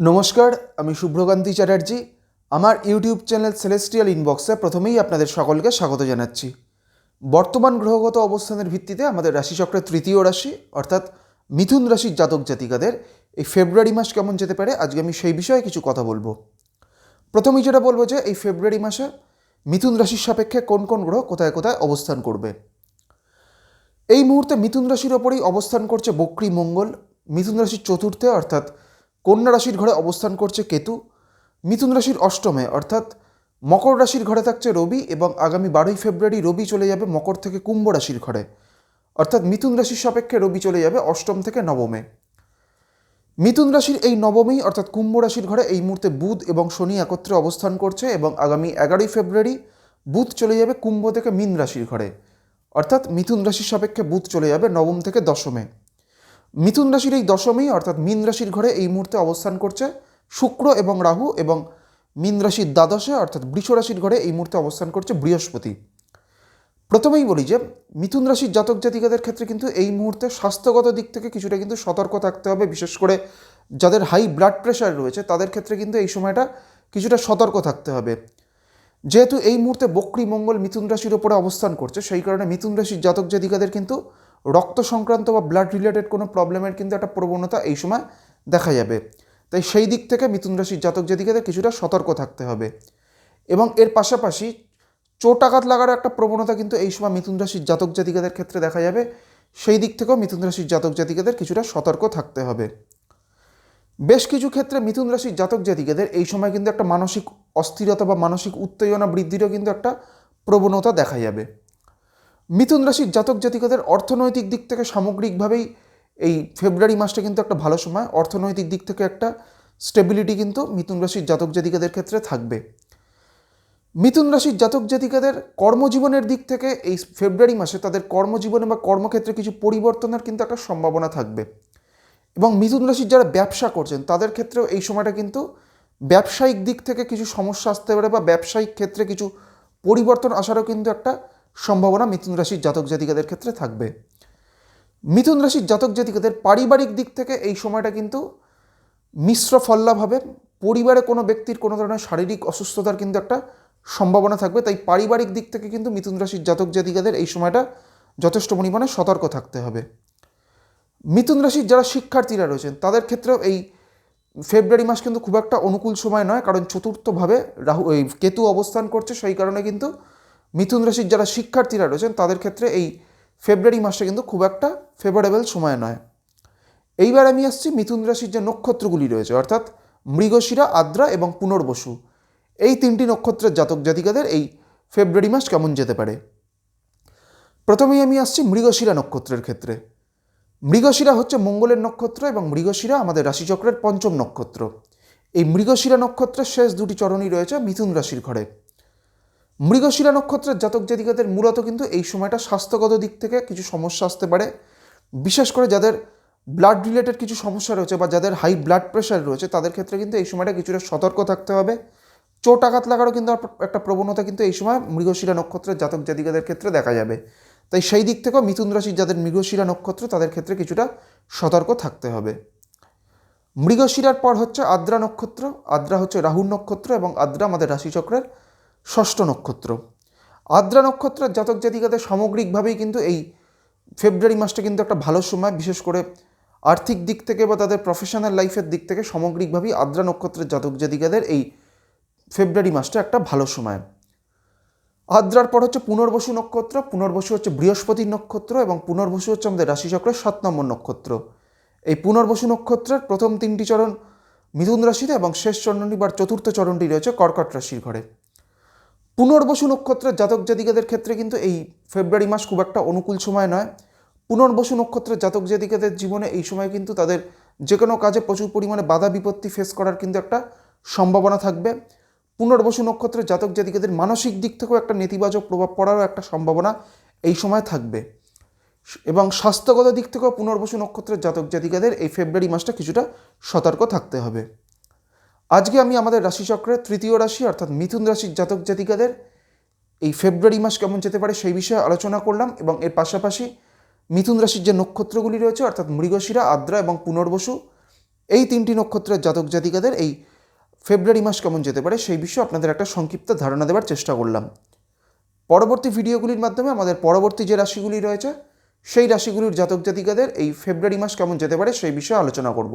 নমস্কার, আমি শুভ্রকান্তি চ্যাটার্জি। আমার ইউটিউব চ্যানেল সেলেস্টিয়াল ইনবক্সে প্রথমেই আপনাদের সকলকে স্বাগত জানাচ্ছি। বর্তমান গ্রহগত অবস্থানের ভিত্তিতে আমাদের রাশিচক্রের তৃতীয় রাশি, অর্থাৎ মিথুন রাশির জাতক জাতিকাদের এই ফেব্রুয়ারি মাস কেমন যেতে পারে, আজকে আমি সেই বিষয়ে কিছু কথা বলব। প্রথমেই যেটা বলব যে, এই ফেব্রুয়ারি মাসে মিথুন রাশির সাপেক্ষে কোন কোন গ্রহ কোথায় কোথায় অবস্থান করবে। এই মুহূর্তে মিথুন রাশির ওপরেই অবস্থান করছে বক্রী মঙ্গল, মিথুন রাশির চতুর্থে, অর্থাৎ কন্যা রাশির ঘরে অবস্থান করছে কেতু, মিথুন রাশির অষ্টমে, অর্থাৎ মকর রাশির ঘরে থাকছে রবি এবং আগামী বারোই ফেব্রুয়ারি রবি চলে যাবে মকর থেকে কুম্ভ রাশির ঘরে। অর্থাৎ মিথুন রাশির সাপেক্ষে রবি চলে যাবে অষ্টম থেকে নবমে। মিথুন রাশির এই নবমী, অর্থাৎ কুম্ভ রাশির ঘরে এই মুহূর্তে বুধ এবং শনি একত্রে অবস্থান করছে এবং আগামী এগারোই ফেব্রুয়ারি বুধ চলে যাবে কুম্ভ থেকে মীন রাশির ঘরে। অর্থাৎ মিথুন রাশির সাপেক্ষে বুধ চলে যাবে নবম থেকে দশমে। মিথুন রাশির এই দশমী, অর্থাৎ মীন রাশির ঘরে এই মুহূর্তে অবস্থান করছে শুক্র এবং রাহু এবং মীন রাশির দ্বাদশে, অর্থাৎ বৃষ রাশির ঘরে এই মুহূর্তে অবস্থান করছে বৃহস্পতি। প্রথমেই বলি যে, মিথুন রাশির জাতক জাতিকাদের ক্ষেত্রে কিন্তু এই মুহূর্তে স্বাস্থ্যগত দিক থেকে কিছুটা কিন্তু সতর্ক থাকতে হবে, বিশেষ করে যাদের হাই ব্লাড প্রেশার রয়েছে, তাদের ক্ষেত্রে কিন্তু এই সময়টা কিছুটা সতর্ক থাকতে হবে। যেহেতু এই মুহূর্তে বক্রী মঙ্গল মিথুন রাশির ওপরে অবস্থান করছে, সেই কারণে মিথুন রাশির জাতক জাতিকাদের কিন্তু রক্ত সংক্রান্ত বা ব্লাড রিলেটেড কোনো প্রবলেমের কিন্তু একটা প্রবণতা এই সময় দেখা যাবে। তাই সেই দিক থেকে মিথুন রাশির জাতক জাতিকাদের কিছুটা সতর্ক থাকতে হবে। এবং এর পাশাপাশি চোট আঘাত লাগার একটা প্রবণতা কিন্তু এই সময় মিথুন রাশির জাতক জাতিকাদের ক্ষেত্রে দেখা যাবে। সেই দিক থেকেও মিথুন রাশির জাতক জাতিকাদের কিছুটা সতর্ক থাকতে হবে। বেশ কিছু ক্ষেত্রে মিথুন রাশির জাতক জাতিকাদের এই সময় কিন্তু একটা মানসিক অস্থিরতা বা মানসিক উত্তেজনা বৃদ্ধিরও কিন্তু একটা প্রবণতা দেখা যাবে। মিথুন রাশির জাতক জাতিকাদের অর্থনৈতিক দিক থেকে সামগ্রিকভাবেই এই ফেব্রুয়ারি মাসটা কিন্তু একটা ভালো সময়। অর্থনৈতিক দিক থেকে একটা স্টেবিলিটি কিন্তু মিথুন রাশির জাতক জাতিকাদের ক্ষেত্রে থাকবে। মিথুন রাশির জাতক জাতিকাদের কর্মজীবনের দিক থেকে এই ফেব্রুয়ারি মাসে তাদের কর্মজীবনে বা কর্মক্ষেত্রে কিছু পরিবর্তনের কিন্তু একটা সম্ভাবনা থাকবে। এবং মিথুন রাশির যারা ব্যবসা করছেন, তাদের ক্ষেত্রেও এই সময়টা কিন্তু ব্যবসায়িক দিক থেকে কিছু সমস্যা আসতে পারে বা ব্যবসায়িক ক্ষেত্রে কিছু পরিবর্তন আসারও কিন্তু একটা সম্ভাবনা মিথুন রাশির জাতক জাতিকাদের ক্ষেত্রে থাকবে। মিথুন রাশির জাতক জাতিকাদের পারিবারিক দিক থেকে এই সময়টা কিন্তু মিশ্র ফল্লাভ হবে পরিবারে কোনো ব্যক্তির কোনো ধরনের শারীরিক অসুস্থতার কিন্তু একটা সম্ভাবনা থাকবে। তাই পারিবারিক দিক থেকে কিন্তু মিথুন রাশির জাতক জাতিকাদের এই সময়টা যথেষ্ট পরিমাণে সতর্ক থাকতে হবে। মিথুন রাশির যারা শিক্ষার্থীরা রয়েছেন, তাদের ক্ষেত্রেও এই ফেব্রুয়ারি মাস কিন্তু খুব একটা অনুকূল সময় নয়, কারণ চতুর্থভাবে রাহু, এই কেতু অবস্থান করছে, সেই কারণে কিন্তু মিথুন রাশির যারা শিক্ষার্থীরা রয়েছেন, তাদের ক্ষেত্রে এই ফেব্রুয়ারি মাসটা কিন্তু খুব একটা ফেভারেবল সময় নয়। এইবার আমি আসছি মিথুন রাশির যে নক্ষত্রগুলি রয়েছে, অর্থাৎ মৃগশিরা, আদ্রা এবং পুনর্বসু। এই তিনটি নক্ষত্রের জাতক জাতিকাদের এই ফেব্রুয়ারি মাস কেমন যেতে পারে? প্রথমেই আমি আসছি মৃগশিরা নক্ষত্রের ক্ষেত্রে। মৃগশিরা হচ্ছে মঙ্গলের নক্ষত্র এবং মৃগশিরা আমাদের রাশিচক্রের পঞ্চম নক্ষত্র। এই মৃগশিরা নক্ষত্রের শেষ দুটি চরণই রয়েছে মিথুন রাশির ঘরে। মৃগশিরা নক্ষত্রের জাতক জাতিকাদের মূলত কিন্তু এই সময়টা স্বাস্থ্যগত দিক থেকে কিছু সমস্যা আসতে পারে। বিশেষ করে যাদের ব্লাড রিলেটেড কিছু সমস্যা রয়েছে বা যাদের হাই ব্লাড প্রেশার রয়েছে, তাদের ক্ষেত্রে কিন্তু এই সময়টা কিছুটা সতর্ক থাকতে হবে। চোট আঘাত লাগারও কিন্তু একটা প্রবণতা কিন্তু এই সময় মৃগশিরা নক্ষত্রের জাতক জাতিকাদের ক্ষেত্রে দেখা যাবে। তাই সেই দিক থেকেও মিথুন রাশির যাদের মৃগশিরা নক্ষত্র, তাদের ক্ষেত্রে কিছুটা সতর্ক থাকতে হবে। মৃগশিরার পর হচ্ছে আদ্রা নক্ষত্র। আদ্রা হচ্ছে রাহুর নক্ষত্র এবং আদ্রা আমাদের রাশিচক্রের ষষ্ঠ নক্ষত্র। আদ্রা নক্ষত্রের জাতক জাতিকাদের সামগ্রিকভাবেই কিন্তু এই ফেব্রুয়ারি মাসটা কিন্তু একটা ভালো সময়, বিশেষ করে আর্থিক দিক থেকে বা তাদের প্রফেশনাল লাইফের দিক থেকে সামগ্রিকভাবেই আদ্রা নক্ষত্রের জাতক জাতিকাদের এই ফেব্রুয়ারি মাসটা একটা ভালো সময়। আদ্রার পর হচ্ছে পুনর্বসু নক্ষত্র, পুনর্বসু হচ্ছে বৃহস্পতির নক্ষত্র এবং পুনর্বসু হচ্ছে আমাদের রাশিচক্রের সাত নম্বর নক্ষত্র। এই পুনর্বসু নক্ষত্রের প্রথম তিনটি চরণ মিথুন রাশিতে এবং শেষ চরণটি বা চতুর্থ চরণটি রয়েছে কর্কট রাশির ঘরে। পুনর্বসু নক্ষত্রের জাতক জাতিকাদের ক্ষেত্রে কিন্তু এই ফেব্রুয়ারি মাস খুব একটা অনুকূল সময় নয়। পুনর্বসু নক্ষত্রের জাতক জাতিকাদের জীবনে এই সময় কিন্তু তাদের যে কোনো কাজে প্রচুর পরিমাণে বাধা বিপত্তি ফেস করার কিন্তু একটা সম্ভাবনা থাকবে। পুনর্বসু নক্ষত্রের জাতক জাতিকাদের মানসিক দিক থেকেও একটা নেতিবাচক প্রভাব পড়ারও একটা সম্ভাবনা এই সময় থাকবে। এবং স্বাস্থ্যগত দিক থেকেও পুনর্বসু নক্ষত্রের জাতক জাতিকাদের এই ফেব্রুয়ারি মাসটা কিছুটা সতর্ক থাকতে হবে। আজকে আমি আমাদের রাশিচক্রের তৃতীয় রাশি, অর্থাৎ মিথুন রাশির জাতক জাতিকাদের এই ফেব্রুয়ারি মাস কেমন যেতে পারে সেই বিষয়ে আলোচনা করলাম এবং এর পাশাপাশি মিথুন রাশির যে নক্ষত্রগুলি রয়েছে, অর্থাৎ মৃগশিরা, আদ্রা এবং পুনর্বসু, এই তিনটি নক্ষত্রের জাতক জাতিকাদের এই ফেব্রুয়ারি মাস কেমন যেতে পারে সেই বিষয়ে আপনাদের একটা সংক্ষিপ্ত ধারণা দেওয়ার চেষ্টা করলাম। পরবর্তী ভিডিওগুলির মাধ্যমে আমাদের পরবর্তী যে রাশিগুলি রয়েছে, সেই রাশিগুলির জাতক জাতিকাদের এই ফেব্রুয়ারি মাস কেমন যেতে পারে সেই বিষয়ে আলোচনা করব।